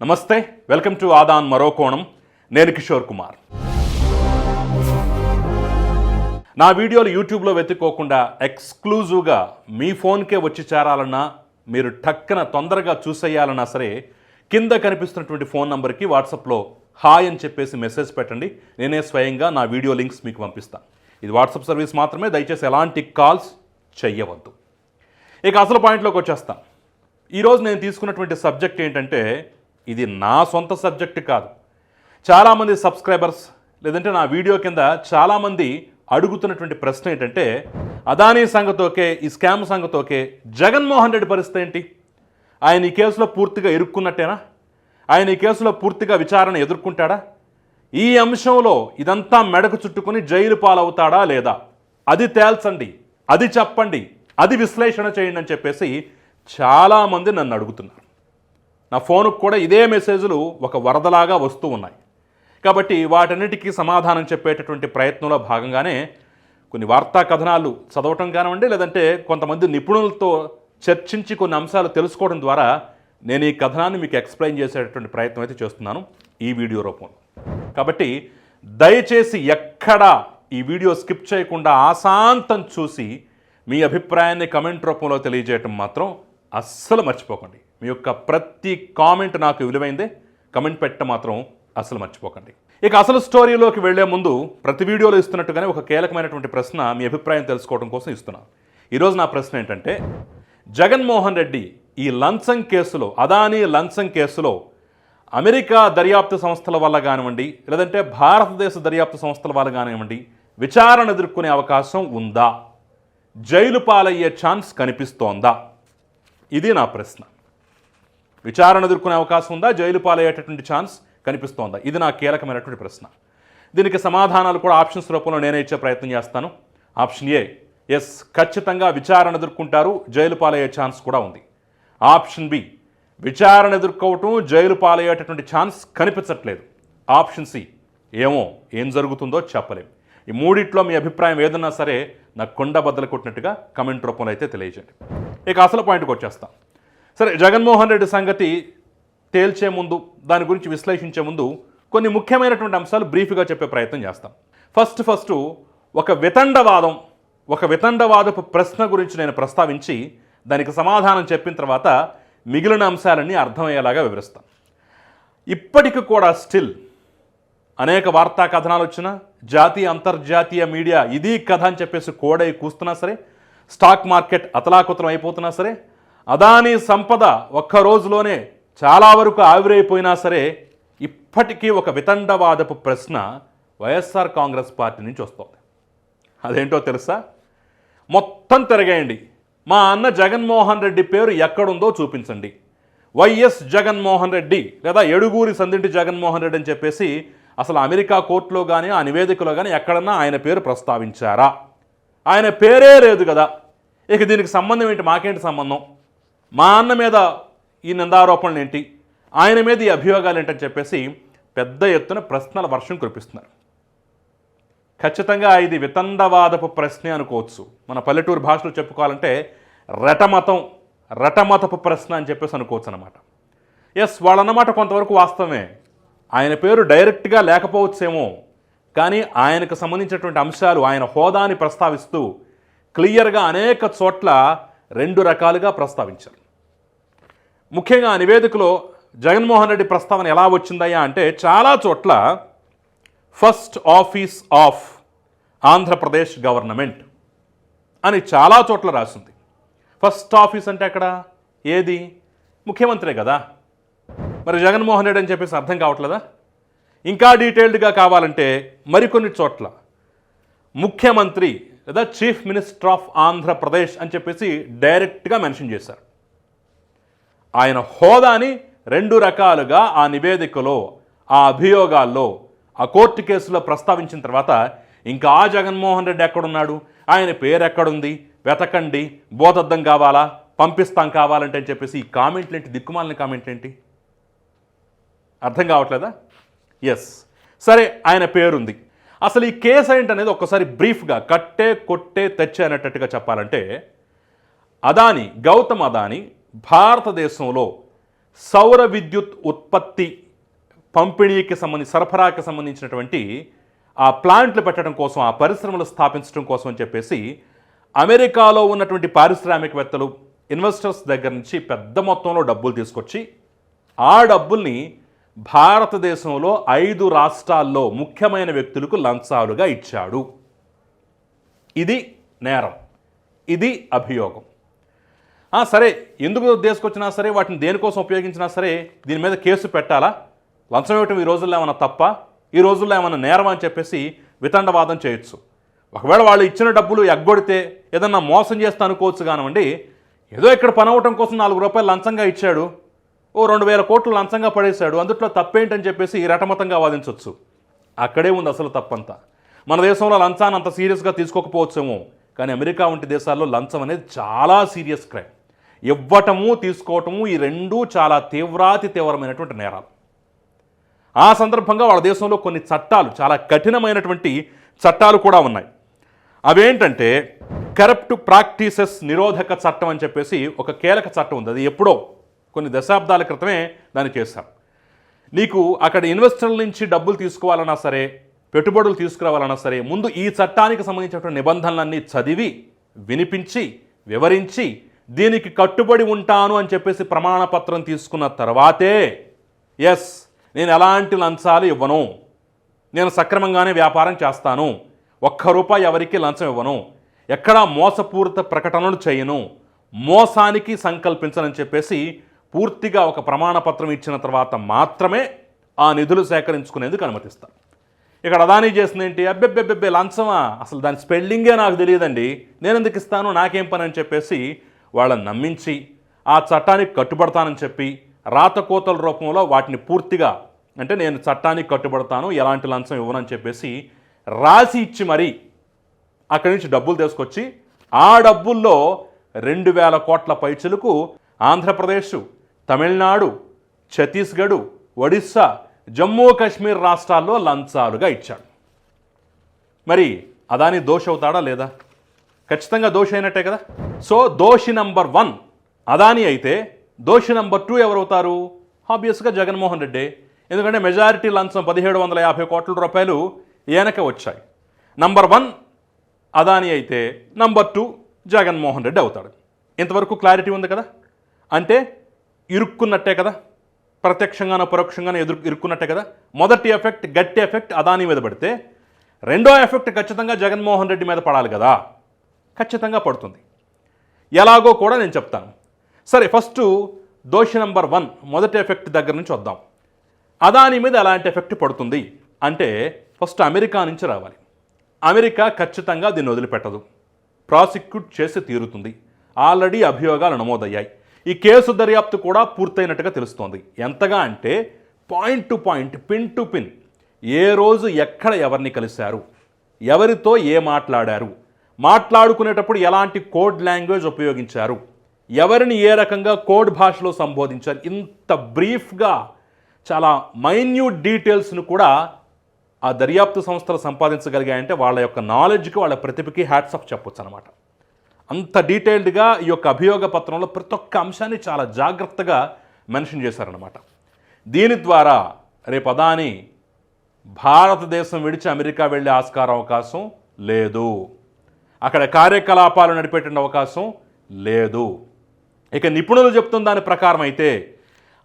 నమస్తే welcome to Aadan మరో కోణం. నేను కిషోర్ కుమార్. నా వీడియోలు యూట్యూబ్లో వెతుక్కోకుండా ఎక్స్క్లూజివ్గా మీ ఫోన్కే వచ్చి చేరాలన్నా మీరు టక్కన తొందరగా చూసేయాలన్నా సరే కింద కనిపిస్తున్నటువంటి ఫోన్ నంబర్కి వాట్సాప్లో హాయ్ అని చెప్పేసి మెసేజ్ పెట్టండి. నేనే స్వయంగా నా వీడియో లింక్స్ మీకు పంపిస్తాను. ఇది వాట్సాప్ సర్వీస్ మాత్రమే దయచేసి ఎలాంటి కాల్స్ చెయ్యవద్దు. ఇక అసలు పాయింట్లోకి వచ్చేస్తాం ఈరోజు నేను తీసుకున్నటువంటి సబ్జెక్ట్ ఏంటంటే ఇది నా సొంత సబ్జెక్ట్ కాదు. చాలామంది సబ్స్క్రైబర్స్ లేదంటే నా వీడియో కింద చాలామంది అడుగుతున్నటువంటి ప్రశ్న ఏంటంటే అదానీ సంగతోకే ఈ స్కామ్ సంగతోకే జగన్మోహన్ రెడ్డి పరిస్థితి ఏంటి? ఆయన ఈ కేసులో పూర్తిగా ఇరుక్కున్నట్టేనా? ఆయన ఈ కేసులో పూర్తిగా విచారణ ఎదుర్కొంటాడా? ఈ అంశంలో ఇదంతా మెడకు చుట్టుకుని జైలు పాలవుతాడా లేదా? అది తేల్చండి అది చెప్పండి అది విశ్లేషణ చేయండి అని చెప్పేసి చాలామంది నన్ను అడుగుతున్నారు. నా ఫోన్కు కూడా ఇదే మెసేజ్లు ఒక వరదలాగా వస్తూ ఉన్నాయి. కాబట్టి వాటన్నిటికీ సమాధానం చెప్పేటటువంటి ప్రయత్నంలో భాగంగానే కొన్ని వార్తా కథనాలు చదవటం కానివ్వండి లేదంటే కొంతమంది నిపుణులతో చర్చించి కొన్ని అంశాలు తెలుసుకోవడం ద్వారా నేను ఈ కథనాన్ని మీకు ఎక్స్ప్లెయిన్ చేసేటటువంటి ప్రయత్నం అయితే చేస్తున్నాను ఈ వీడియో రూపంలో. కాబట్టి దయచేసి ఎక్కడా ఈ వీడియో స్కిప్ చేయకుండా ఆశాంతం చూసి మీ అభిప్రాయాన్ని కమెంట్ రూపంలో తెలియజేయటం మాత్రం అస్సలు మర్చిపోకండి. మీ యొక్క ప్రతి కామెంట్ నాకు విలువైందే. కమెంట్ పెట్ట మాత్రం అసలు మర్చిపోకండి. ఇక అసలు స్టోరీలోకి వెళ్ళే ముందు ప్రతి వీడియోలో ఇస్తున్నట్టుగానే ఒక కీలకమైనటువంటి ప్రశ్న మీ అభిప్రాయం తెలుసుకోవడం కోసం ఇస్తున్నాను ఈరోజు నా ప్రశ్న ఏంటంటే జగన్మోహన్ రెడ్డి ఈ లంచం కేసులో అదానీ లంచం కేసులో అమెరికా దర్యాప్తు సంస్థల వల్ల కానివ్వండి లేదంటే భారతదేశ దర్యాప్తు సంస్థల వల్ల కానివ్వండి విచారణ ఎదుర్కొనే అవకాశం ఉందా? జైలు పాలయ్యే ఛాన్స్ కనిపిస్తోందా? ఇది నా ప్రశ్న. విచారణ ఎదుర్కొనే అవకాశం ఉందా? జైలు పాలయ్యేటటువంటి ఛాన్స్ కనిపిస్తోందా? ఇది నా కీలకమైనటువంటి ప్రశ్న. దీనికి సమాధానాలు కూడా ఆప్షన్స్ రూపంలో నేనే ఇచ్చే ప్రయత్నం చేస్తాను. ఆప్షన్ ఏ ఎస్ ఖచ్చితంగా విచారణ ఎదుర్కొంటారు జైలు పాలయ్యే ఛాన్స్ కూడా ఉంది. ఆప్షన్ బి విచారణ ఎదుర్కోవటం జైలు పాలయ్యేటటువంటి ఛాన్స్ కనిపించట్లేదు. ఆప్షన్ సి ఏమో ఏం జరుగుతుందో చెప్పలేం. ఈ మూడిట్లో మీ అభిప్రాయం ఏదన్నా సరే నాకు కొండ బద్దలు కొట్టినట్టుగా కమెంట్ రూపంలో అయితే తెలియజేయండి. ఇక అసలు పాయింట్కి వచ్చేస్తా. సరే జగన్మోహన్ రెడ్డి సంగతి తేల్చే ముందు దాని గురించి విశ్లేషించే ముందు కొన్ని ముఖ్యమైనటువంటి అంశాలు బ్రీఫ్గా చెప్పే ప్రయత్నం చేస్తాం. ఫస్ట్ ఫస్ట్ ఒక వితండవాదం ఒక వితండవాదపు ప్రశ్న గురించి నేను ప్రస్తావించి దానికి సమాధానం చెప్పిన తర్వాత మిగిలిన అంశాలన్నీ అర్థమయ్యేలాగా వివరిస్తాం. ఇప్పటికి కూడా స్టిల్ అనేక వార్తా కథనాలు వచ్చినా జాతీయ అంతర్జాతీయ మీడియా ఇది కథ అని చెప్పేసి కోడై కూస్తున్నా సరే స్టాక్ మార్కెట్ అతలాకుతలం అయిపోతున్నా సరే అదానీ సంపద ఒక్క రోజులోనే చాలా వరకు ఆవిరైపోయినా సరే ఇప్పటికీ ఒక వితండవాదపు ప్రశ్న వైఎస్ఆర్ కాంగ్రెస్ పార్టీ నుంచి వస్తుంది. అదేంటో తెలుసా? మొత్తం తిరగేయండి. మా అన్న జగన్మోహన్ రెడ్డి పేరు ఎక్కడుందో చూపించండి. వైఎస్ జగన్మోహన్ రెడ్డి లేదా ఎడుగూరి సందింటి జగన్మోహన్ రెడ్డి అని చెప్పేసి అసలు అమెరికా కోర్టులో కానీ ఆ నివేదికలో కానీ ఎక్కడన్నా ఆయన పేరు ప్రస్తావించారా? ఆయన పేరే లేదు కదా. ఇక దీనికి సంబంధం ఏంటి? మాకేంటి సంబంధం? మా అన్న మీద ఈ నిందారోపణలు ఏంటి ఆయన మీద ఈ అభియోగాలు ఏంటని చెప్పేసి పెద్ద ఎత్తున ప్రశ్నల వర్షం కురిపిస్తున్నారు. ఖచ్చితంగా ఇది వితండవాదపు ప్రశ్నే అనుకోవచ్చు. మన పల్లెటూరు భాషలో చెప్పుకోవాలంటే రటమతం రటమతపు ప్రశ్న అని చెప్పేసి అనుకోవచ్చు అనమాట ఎస్ వాళ్ళన్నమాట కొంతవరకు వాస్తవమే. ఆయన పేరు డైరెక్ట్గా లేకపోవచ్చేమో. కానీ ఆయనకు సంబంధించినటువంటి అంశాలు ఆయన హోదాని ప్రస్తావిస్తూ క్లియర్గా అనేక చోట్ల రెండు రకాలుగా ప్రస్తావించారు. ముఖ్యంగా ఆ నివేదికలో జగన్మోహన్ రెడ్డి ప్రస్తావన ఎలా వచ్చిందయ్యా అంటే చాలా చోట్ల first office of Andhra Pradesh government అని చాలా చోట్ల రాసింది. ఫస్ట్ ఆఫీస్ అంటే అక్కడ ఏది? ముఖ్యమంత్రే కదా. మరి జగన్మోహన్ రెడ్డి అని చెప్పేసి అర్థం కావట్లేదా? ఇంకా డీటెయిల్డ్గా కావాలంటే మరికొన్ని చోట్ల ముఖ్యమంత్రి లేదా చీఫ్ మినిస్టర్ ఆఫ్ ఆంధ్రప్రదేశ్ అని చెప్పేసి డైరెక్ట్గా మెన్షన్ చేశారు. ఆయన హోదాని రెండు రకాలుగా ఆ నివేదికలో ఆ అభియోగాల్లో ఆ కోర్టు కేసులో ప్రస్తావించిన తర్వాత ఇంకా ఆ జగన్మోహన్ రెడ్డి ఎక్కడున్నాడు? ఆయన పేరు ఎక్కడుంది? వెతకండి. బోధద్దం కావాలా? పంపిస్తాం కావాలంటే అని చెప్పేసి ఈ కామెంట్లు ఏంటి? దిక్కుమాలిన కామెంట్లు ఏంటి? అర్థం కావట్లేదా? ఎస్ సరే ఆయన పేరుంది. అసలు ఈ కేసు ఏంటనేది ఒక్కసారి బ్రీఫ్గా కట్టే కొట్టే తెచ్చే అనేటట్టుగా చెప్పాలంటే అదాని గౌతమ్ అదాని భారతదేశంలో సౌర విద్యుత్ ఉత్పత్తి పంపిణీకి సంబంధించి సరఫరాకి సంబంధించినటువంటి ఆ ప్లాంట్లు పెట్టడం కోసం ఆ పరిశ్రమలు స్థాపించడం కోసం అని చెప్పేసి అమెరికాలో ఉన్నటువంటి పారిశ్రామికవేత్తలు ఇన్వెస్టర్స్ దగ్గర నుంచి పెద్ద మొత్తంలో డబ్బులు తీసుకొచ్చి ఆ డబ్బుల్ని భారతదేశంలో ఐదు రాష్ట్రాల్లో ముఖ్యమైన వ్యక్తులకు లంచాలుగా ఇచ్చాడు. ఇది నేరం. ఇది అభియోగం. సరే ఎందుకు తీసుకొచ్చినా సరే వాటిని దేనికోసం ఉపయోగించినా సరే దీని మీద కేసు పెట్టాలా? లంచం ఇవ్వటం ఈ రోజుల్లో ఏమైనా తప్ప? ఈ రోజుల్లో ఏమైనా నేరం అని చెప్పేసి వితండవాదం చేయొచ్చు. ఒకవేళ వాళ్ళు ఇచ్చిన డబ్బులు ఎగ్గొడితే ఏదన్నా మోసం చేస్తే అనుకోవచ్చు కానివ్వండి ఏదో ఇక్కడ పని అవ్వటం కోసం నాలుగు రూపాయలు లంచంగా ఇచ్చాడు. ఓ రెండు వేల కోట్లు లంచంగా పడేశాడు. అందుట్లో తప్పేంటని చెప్పేసి రటమతంగా వాదించవచ్చు అక్కడే ఉంది అసలు తప్పంతా. మన దేశంలో లంచాన్ని అంత సీరియస్గా తీసుకోకపోవచ్చేమో. కానీ అమెరికా వంటి దేశాల్లో లంచం అనేది చాలా సీరియస్ క్రైమ్. ఇవ్వటము తీసుకోవటము ఈ రెండూ చాలా తీవ్రాతి తీవ్రమైనటువంటి నేరాలు. ఆ సందర్భంగా వాళ్ళ దేశంలో కొన్ని చట్టాలు చాలా కఠినమైనటువంటి చట్టాలు కూడా ఉన్నాయి. అవేంటంటే కరప్ట్ ప్రాక్టీసెస్ నిరోధక చట్టం అని చెప్పేసి ఒక కీలక చట్టం ఉంది. అది ఎప్పుడో కొన్ని దశాబ్దాల క్రితమే దాన్ని చేశారు నీకు అక్కడ ఇన్వెస్టర్ల నుంచి డబ్బులు తీసుకోవాలన్నా సరే పెట్టుబడులు తీసుకురావాలన్నా సరే ముందు ఈ చట్టానికి సంబంధించినటువంటి నిబంధనలన్నీ చదివి వినిపించి వివరించి దీనికి కట్టుబడి ఉంటాను అని చెప్పేసి ప్రమాణపత్రం తీసుకున్న తర్వాతే ఎస్ నేను ఎలాంటి లంచాలు ఇవ్వను. నేను సక్రమంగానే వ్యాపారం చేస్తాను. ఒక్క రూపాయి ఎవరికి లంచం ఇవ్వను. ఎక్కడా మోసపూరిత ప్రకటనలు చేయను. మోసానికి సంకల్పించనని చెప్పేసి పూర్తిగా ఒక ప్రమాణపత్రం ఇచ్చిన తర్వాత మాత్రమే ఆ నిధులు సేకరించుకునేందుకు అనుమతిస్తారు ఇక్కడ అదానీ చేసింది ఏంటి? అబ్బెబ్బెబ్బెబ్బే లంచమా? అసలు దాని స్పెల్లింగే నాకు తెలియదండి. నేను ఎందుకు ఇస్తాను? నాకేం పని అని చెప్పేసి వాళ్ళని నమ్మించి ఆ చట్టానికి కట్టుబడతానని చెప్పి రాతకోతల రూపంలో వాటిని పూర్తిగా అంటే నేను చట్టానికి కట్టుబడతాను ఎలాంటి లంచం ఇవ్వనని చెప్పేసి రాసి ఇచ్చి మరీ అక్కడి నుంచి డబ్బులు తీసుకొచ్చి ఆ డబ్బుల్లో రెండు వేల కోట్ల పైచులకు ఆంధ్రప్రదేశ్ తమిళనాడు ఛత్తీస్గఢ్ ఒడిస్సా జమ్మూ కాశ్మీర్ రాష్ట్రాల్లో లంచాలుగా ఇచ్చాడు. మరి అదాని దోష అవుతాడా లేదా? ఖచ్చితంగా దోషి అయినట్టే కదా? సో దోషి నంబర్ వన్ అదాని అయితే దోషి నంబర్ టూ ఎవరవుతారు? ఆబ్వియస్గా జగన్మోహన్ రెడ్డి. ఎందుకంటే మెజారిటీ లంచం పదిహేడు వందల యాభై కోట్ల రూపాయలు ఈయనకే వచ్చాయి. నంబర్ వన్ అదాని అయితే నంబర్ టూ జగన్మోహన్ రెడ్డి అవుతాడు. ఇంతవరకు క్లారిటీ ఉంది కదా? అంటే ఇరుక్కున్నట్టే కదా? ప్రత్యక్షంగానో పరోక్షంగానో ఎదురు ఇరుక్కున్నట్టే కదా? మొదటి ఎఫెక్ట్ గట్టి ఎఫెక్ట్ అదాని మీద పడితే రెండో ఎఫెక్ట్ ఖచ్చితంగా జగన్మోహన్ రెడ్డి మీద పడాలి కదా? ఖచ్చితంగా పడుతుంది. ఎలాగో కూడా నేను చెప్తాను. సరే ఫస్ట్ దోషి నెంబర్ వన్ మొదటి ఎఫెక్ట్ దగ్గర నుంచి వద్దాం. అదాని మీద ఎలాంటి ఎఫెక్ట్ పడుతుంది అంటే ఫస్ట్ అమెరికా నుంచి రావాలి. అమెరికా ఖచ్చితంగా దీన్ని వదిలిపెట్టదు. ప్రాసిక్యూట్ చేసి తీరుతుంది. ఆల్రెడీ అభియోగాలు నమోదయ్యాయి. ఈ కేసు దర్యాప్తు కూడా పూర్తయినట్టుగా తెలుస్తోంది. ఎంతగా అంటే point to point pin to pin. ఏ రోజు ఎక్కడ ఎవరిని కలిశారు? ఎవరితో ఏ మాట్లాడారు? మాట్లాడుకునేటప్పుడు ఎలాంటి కోడ్ లాంగ్వేజ్ ఉపయోగించారు? ఎవరిని ఏ రకంగా కోడ్ భాషలో సంబోధించారు? ఇంత బ్రీఫ్గా చాలా మైన్యూట్ డీటెయిల్స్ను కూడా ఆ దర్యాప్తు సంస్థలు సంపాదించగలిగాయంటే వాళ్ళ యొక్క నాలెడ్జ్కి వాళ్ళ ప్రతిభకి హ్యాట్సప్ చెప్పొచ్చు అనమాట అంత డీటెయిల్డ్గా ఈ యొక్క అభియోగ పత్రంలో ప్రతి ఒక్క అంశాన్ని చాలా జాగ్రత్తగా మెన్షన్ చేశారనమాట దీని ద్వారా రేపు అదాని భారతదేశం విడిచి అమెరికా వెళ్ళే ఆస్కారం అవకాశం లేదు. అక్కడ కార్యకలాపాలు నడిపేటువంటి అవకాశం లేదు. ఇక నిపుణులు చెప్తున్న దాని ప్రకారం అయితే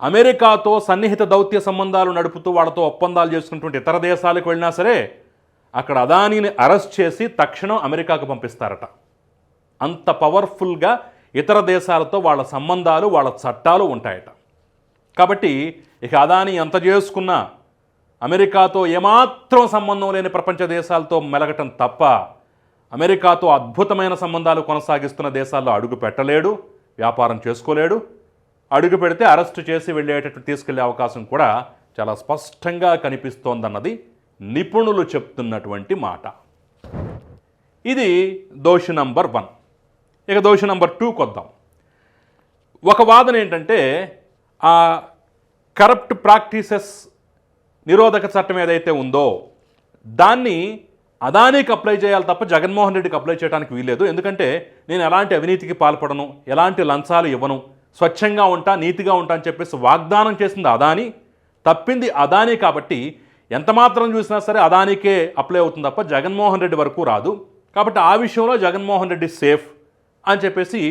అమెరికాతో సన్నిహిత దౌత్య సంబంధాలు నడుపుతూ వాళ్ళతో ఒప్పందాలు చేసుకున్నటువంటి ఇతర దేశాలకు వెళ్ళినా సరే అక్కడ అదానీని అరెస్ట్ చేసి తక్షణం అమెరికాకు పంపిస్తారట. అంత పవర్ఫుల్గా ఇతర దేశాలతో వాళ్ళ సంబంధాలు వాళ్ళ చట్టాలు ఉంటాయట. కాబట్టి ఇక అదాని ఎంత చేసుకున్నా అమెరికాతో ఏమాత్రం సంబంధం లేని ప్రపంచ దేశాలతో మెలగటం తప్ప అమెరికాతో అద్భుతమైన సంబంధాలు కొనసాగిస్తున్న దేశాల్లో అడుగు పెట్టలేడు వ్యాపారం చేసుకోలేడు. అడుగు పెడితే అరెస్టు చేసి వెళ్ళేటట్టు తీసుకెళ్ళే అవకాశం కూడా చాలా స్పష్టంగా కనిపిస్తోందన్నది నిపుణులు చెప్తున్నటువంటి మాట. ఇది దోషి నంబర్ వన్. ఇక దోషి నెంబర్ టూకి వద్దాం ఒక వాదన ఏంటంటే ఆ కరప్ట్ ప్రాక్టీసెస్ నిరోధక చట్టం ఏదైతే ఉందో దాన్ని అదానికి అప్లై చేయాలి తప్ప జగన్మోహన్ రెడ్డికి అప్లై చేయడానికి వీల్లేదు. ఎందుకంటే నేను ఎలాంటి అవినీతికి పాల్పడను ఎలాంటి లంచాలు ఇవ్వను స్వచ్ఛంగా ఉంటా నీతిగా ఉంటా అని చెప్పేసి వాగ్దానం చేసింది అదాని. తప్పింది అదాని కాబట్టి ఎంత మాత్రం చూసినా సరే అదానికే అప్లై అవుతుంది తప్ప జగన్మోహన్ రెడ్డి వరకు రాదు. కాబట్టి ఆ విషయంలో జగన్మోహన్ రెడ్డి సేఫ్ అని చెప్పేసి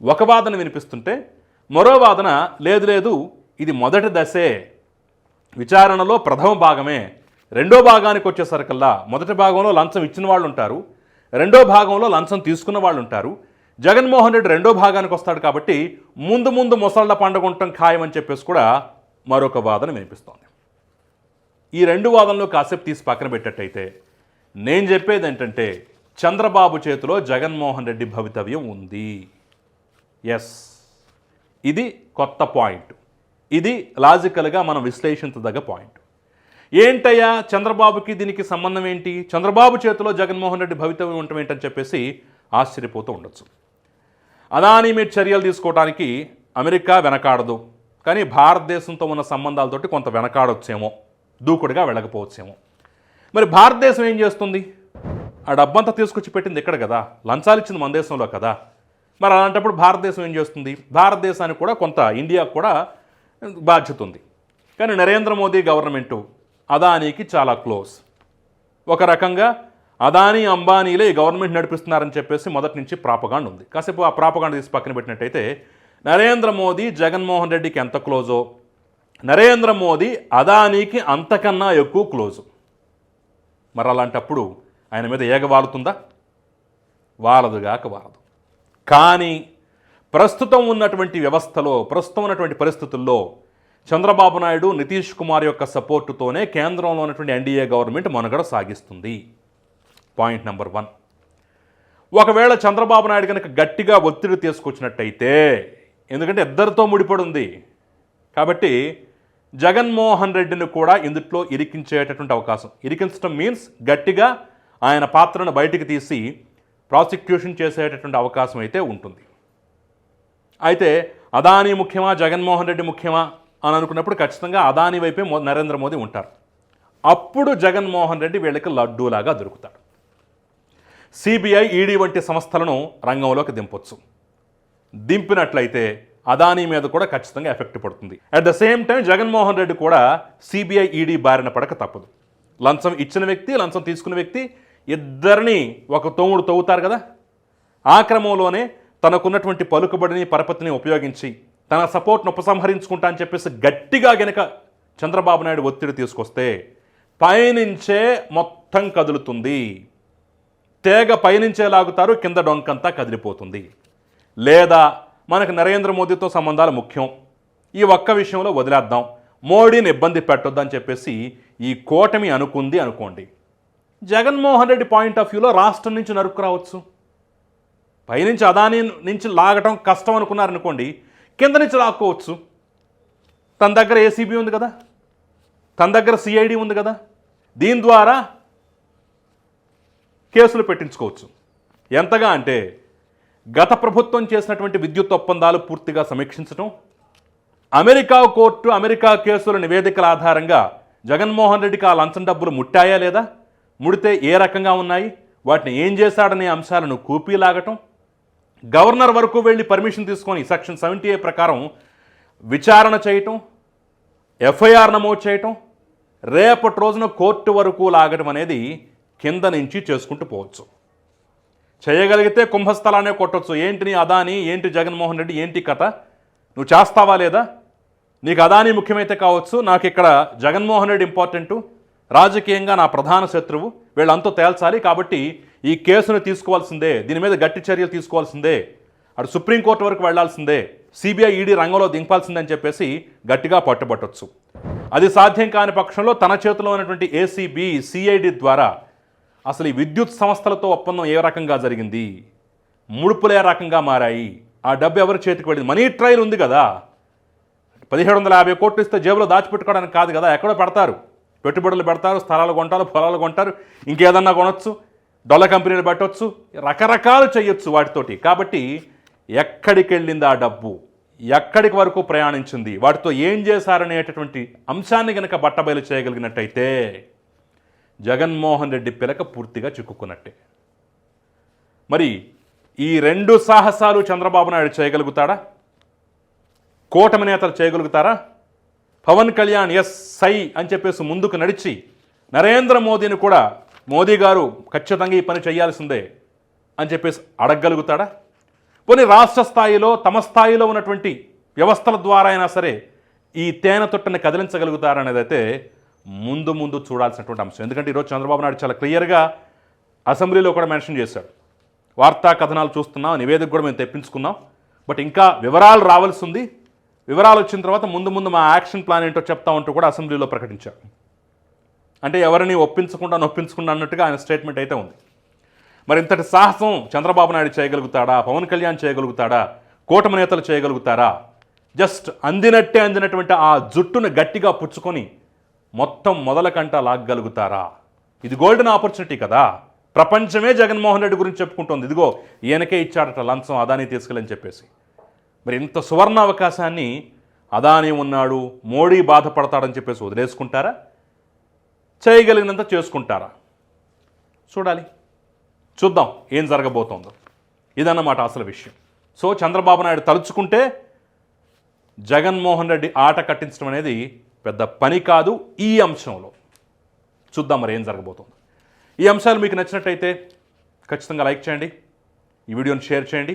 ఒక వాదన వినిపిస్తుంటే మరో వాదన లేదు లేదు ఇది మొదటి దశే. విచారణలో ప్రథమ భాగమే. రెండో భాగానికి వచ్చేసరికల్లా మొదటి భాగంలో లంచం ఇచ్చిన వాళ్ళు ఉంటారు రెండో భాగంలో లంచం తీసుకున్న వాళ్ళు ఉంటారు జగన్మోహన్ రెడ్డి రెండో భాగానికి వస్తాడు కాబట్టి ముందు ముందు ముసళ్ళ పండుగ ఉండటం ఖాయం అని చెప్పేసి కూడా మరొక వాదన వినిపిస్తోంది. ఈ రెండు వాదనలు కాసేపు తీసి పక్కన పెట్టేట్టయితే నేను చెప్పేది ఏంటంటే చంద్రబాబు చేతిలో జగన్మోహన్ రెడ్డి భవితవ్యం ఉంది. ఎస్ ఇది కొత్త పాయింట్. ఇది లాజికల్గా మనం విశ్లేషించదగ్గ పాయింట్. ఏంటయ్యా చంద్రబాబుకి దీనికి సంబంధం ఏంటి? చంద్రబాబు చేతిలో జగన్మోహన్ రెడ్డి భవితవ్యం ఉండటం ఏంటని చెప్పేసి ఆశ్చర్యపోతూ ఉండొచ్చు. అదాని మీరు చర్యలు తీసుకోవడానికి అమెరికా వెనకాడదు. కానీ భారతదేశంతో ఉన్న సంబంధాలతోటి కొంత వెనకాడొచ్చేమో. దూకుడుగా వెళ్ళకపోవచ్చేమో. మరి భారతదేశం ఏం చేస్తుంది? ఆ డబ్బంతా తీసుకొచ్చి పెట్టింది ఇక్కడ కదా? లంచాలు ఇచ్చింది మన దేశంలో కదా? మరి అలాంటప్పుడు భారతదేశం ఏం చేస్తుంది? భారతదేశానికి కూడా కొంత ఇండియా కూడా బాధ్యత ఉంది. కానీ నరేంద్ర మోదీ గవర్నమెంటు అదానీకి చాలా క్లోజ్. ఒక రకంగా అదానీ అంబానీలే ఈ గవర్నమెంట్ నడిపిస్తున్నారని చెప్పేసి మొదటి నుంచి ప్రాపగాండ్ ఉంది. కాసేపు ఆ ప్రాపగాండ్ తీసి పక్కన పెట్టినట్టయితే నరేంద్ర మోదీ జగన్మోహన్ రెడ్డికి ఎంత క్లోజో నరేంద్ర మోదీ అదానీకి అంతకన్నా ఎక్కువ క్లోజు. మరి అలాంటప్పుడు ఆయన మీద ఏగ వాలుతుందా? వాలదుగాక వాలదు. కానీ ప్రస్తుతం ఉన్నటువంటి వ్యవస్థలో ప్రస్తుతం ఉన్నటువంటి పరిస్థితుల్లో చంద్రబాబు నాయుడు నితీష్ కుమార్ యొక్క సపోర్టుతోనే కేంద్రంలో ఉన్నటువంటి ఎన్డీఏ గవర్నమెంట్ మనుగడ సాగిస్తుంది. Point number one. ఒకవేళ చంద్రబాబు నాయుడు కనుక గట్టిగా ఒత్తిడి తీసుకొచ్చినట్టయితే ఎందుకంటే ఇద్దరితో ముడిపడి ఉంది కాబట్టి జగన్మోహన్ రెడ్డిని కూడా ఇందుట్లో ఇరికించేటటువంటి అవకాశం. ఇరికించడం మీన్స్ గట్టిగా ఆయన పాత్రను బయటికి తీసి ప్రాసిక్యూషన్ చేసేటటువంటి అవకాశం అయితే ఉంటుంది. అయితే అదానీ ముఖ్యమా జగన్మోహన్ రెడ్డి ముఖ్యమా అని అనుకున్నప్పుడు ఖచ్చితంగా అదానీ వైపే నరేంద్ర మోదీ ఉంటారు. అప్పుడు జగన్మోహన్ రెడ్డి వీళ్ళకి లడ్డూలాగా దొరుకుతాడు. సిబిఐ ఈడీ వంటి సంస్థలను రంగంలోకి దింపొచ్చు. దింపినట్లయితే అదానీ మీద కూడా ఖచ్చితంగా ఎఫెక్ట్ పడుతుంది. At the same time Jaganmohan Reddy కూడా సిబిఐ ఈడీ బారిన పడక తప్పదు. లంచం ఇచ్చిన వ్యక్తి లంచం తీసుకున్న వ్యక్తి ఇద్దరిని ఒక తోముడు తవ్వుతారు కదా? ఆ క్రమంలోనే తనకున్నటువంటి పలుకుబడిని పరపతిని ఉపయోగించి తన సపోర్ట్ను ఉపసంహరించుకుంటా అని చెప్పేసి గట్టిగా గనక చంద్రబాబు నాయుడు ఒత్తిడి తీసుకొస్తే పైనుంచే మొత్తం కదులుతుంది. తేగ పైనుంచే లాగుతారు కింద డొంకంతా కదిలిపోతుంది. లేదా మనకు నరేంద్ర మోదీతో సంబంధాలు ముఖ్యం. ఈ ఒక్క విషయంలో వదిలేద్దాం. మోడీని ఇబ్బంది పెట్టొద్దని చెప్పేసి ఈ కూటమి అనుకుంది అనుకోండి. జగన్మోహన్ రెడ్డి పాయింట్ ఆఫ్ వ్యూలో రాష్ట్రం నుంచి నరుకు రావచ్చు. పైనుంచి అదాని నుంచి లాగటం కష్టం అనుకున్నారనుకోండి కింద నుంచి లాక్కోవచ్చు. తన దగ్గర ఏసీబీ ఉంది కదా? తన దగ్గర సిఐడి ఉంది కదా? దీని ద్వారా కేసులు పెట్టించుకోవచ్చు. ఎంతగా అంటే గత ప్రభుత్వం చేసినటువంటి విద్యుత్ ఒప్పందాలు పూర్తిగా సమీక్షించడం అమెరికా కోర్టు అమెరికా కేసుల నివేదికల ఆధారంగా జగన్మోహన్ రెడ్డికి ఆ లంచం డబ్బులు ముట్టాయా లేదా? ముడితే ఏ రకంగా ఉన్నాయి? వాటిని ఏం చేశాడనే అంశాలను కూపీలాగటం గవర్నర్ వరకు వెళ్ళి పర్మిషన్ తీసుకొని సెక్షన్ సెవెంటీ ఏ ప్రకారం విచారణ చేయటం? ఎఫ్ఐఆర్ నమోదు చేయటం? రేపటి రోజున కోర్టు వరకు లాగటం అనేది కింద నుంచి చేసుకుంటూ పోవచ్చు. చేయగలిగితే కుంభస్థలానే కొట్టచ్చు. ఏంటి నీ అదాని? ఏంటి జగన్మోహన్ రెడ్డి? ఏంటి కథ? నువ్వు చేస్తావా లేదా? నీకు అదాని ముఖ్యమైతే కావచ్చు. నాకు ఇక్కడ జగన్మోహన్ రెడ్డి ఇంపార్టెంటు రాజకీయంగా నా ప్రధాన శత్రువు వీళ్ళంతా తేల్చాలి కాబట్టి ఈ కేసును తీసుకోవాల్సిందే దీని మీద గట్టి చర్యలు తీసుకోవాల్సిందే అటు సుప్రీంకోర్టు వరకు వెళ్ళాల్సిందే సిబిఐ ఈడీ రంగంలో దింపాల్సిందని చెప్పేసి గట్టిగా పట్టుబట్టొచ్చు. అది సాధ్యం కాని పక్షంలో తన చేతిలో ఉన్నటువంటి ఏసీబీ సిఐడి ద్వారా అసలు ఈ విద్యుత్ సంస్థలతో ఒప్పందం ఏ రకంగా జరిగింది? ముడుపులు ఏ రకంగా మారాయి. ఆ డబ్బు ఎవరి చేతికి వెళ్ళింది? మనీ ట్రయల్ ఉంది కదా. పదిహేడు వందల యాభై కోట్లు ఇస్తే జేబులో దాచిపెట్టుకోవడానికి కాదు కదా ఎక్కడో పెడతారు. పెట్టుబడులు పెడతారు స్థలాలు కొంటారు పొలాలు కొంటారు ఇంకేదన్నా కొనొచ్చు డొల్ల కంపెనీలు పెట్టవచ్చు రకరకాలు చేయొచ్చు వాటితోటి. కాబట్టి ఎక్కడికి వెళ్ళింది ఆ డబ్బు? ఎక్కడికి వరకు ప్రయాణించింది? వాటితో ఏం చేశారనేటటువంటి అంశాన్ని కనుక బట్టబయలు చేయగలిగినట్టయితే జగన్మోహన్ రెడ్డి పిలక పూర్తిగా చిక్కుకున్నట్టే. మరి ఈ రెండు సాహసాలు చంద్రబాబు నాయుడు చేయగలుగుతాడా? కూటమి నేతలు చేయగలుగుతారా? పవన్ కళ్యాణ్ ఎస్ సై అని చెప్పేసి ముందుకు నడిచి నరేంద్ర మోదీని కూడా మోదీ గారు ఖచ్చితంగా ఈ పని చేయాల్సిందే అని చెప్పేసి అడగగలుగుతాడా? పోనీ రాష్ట్ర స్థాయిలో తమ స్థాయిలో ఉన్నటువంటి వ్యవస్థల ద్వారా అయినా సరే ఈ తేనె తొట్టని కదిలించగలుగుతారనేదైతే ముందు ముందు చూడాల్సినటువంటి అంశం. ఎందుకంటే ఈరోజు చంద్రబాబు నాయుడు చాలా క్లియర్గా అసెంబ్లీలో కూడా మెన్షన్ చేశాడు. వార్తా కథనాలు చూస్తున్నాం నివేదిక కూడా మేము తెప్పించుకున్నాం. బట్ ఇంకా వివరాలు రావాల్సి ఉంది. వివరాలు వచ్చిన తర్వాత ముందు ముందు మా యాక్షన్ ప్లాన్ ఏంటో చెప్తా ఉంటూ కూడా అసెంబ్లీలో ప్రకటించారు. అంటే ఎవరిని ఒప్పించకుండా నొప్పించకుండా అన్నట్టుగా ఆయన స్టేట్మెంట్ అయితే ఉంది. మరి ఇంతటి సాహసం చంద్రబాబు నాయుడు చేయగలుగుతాడా? పవన్ కళ్యాణ్ చేయగలుగుతాడా? కూటమి నేతలు చేయగలుగుతారా? జస్ట్ అందినట్టే అందినటువంటి ఆ జుట్టును గట్టిగా పుచ్చుకొని మొత్తం మొదల కంట లాగ్గలుగుతారా? ఇది గోల్డెన్ ఆపర్చునిటీ కదా. ప్రపంచమే జగన్మోహన్ రెడ్డి గురించి చెప్పుకుంటుంది. ఇదిగో ఈయనకే ఇచ్చాడట లంచం అదాని తీసుకెళ్ళని చెప్పేసి. మరి ఇంత సువర్ణ అవకాశాన్ని అదాని ఉన్నాడు మోడీ బాధపడతాడని చెప్పేసి వదిలేసుకుంటారా? చేయగలిగినంత చేసుకుంటారా? చూడాలి. చూద్దాం ఏం జరగబోతోందో. ఇదన్నమాట అసలు విషయం. సో చంద్రబాబు నాయుడు తలుచుకుంటే జగన్మోహన్ రెడ్డి ఆట కట్టించడం అనేది పెద్ద పని కాదు ఈ అంశంలో. చూద్దాం మరి ఏం జరగబోతుంది. ఈ అంశాలు మీకు నచ్చినట్టయితే ఖచ్చితంగా లైక్ చేయండి ఈ వీడియోని షేర్ చేయండి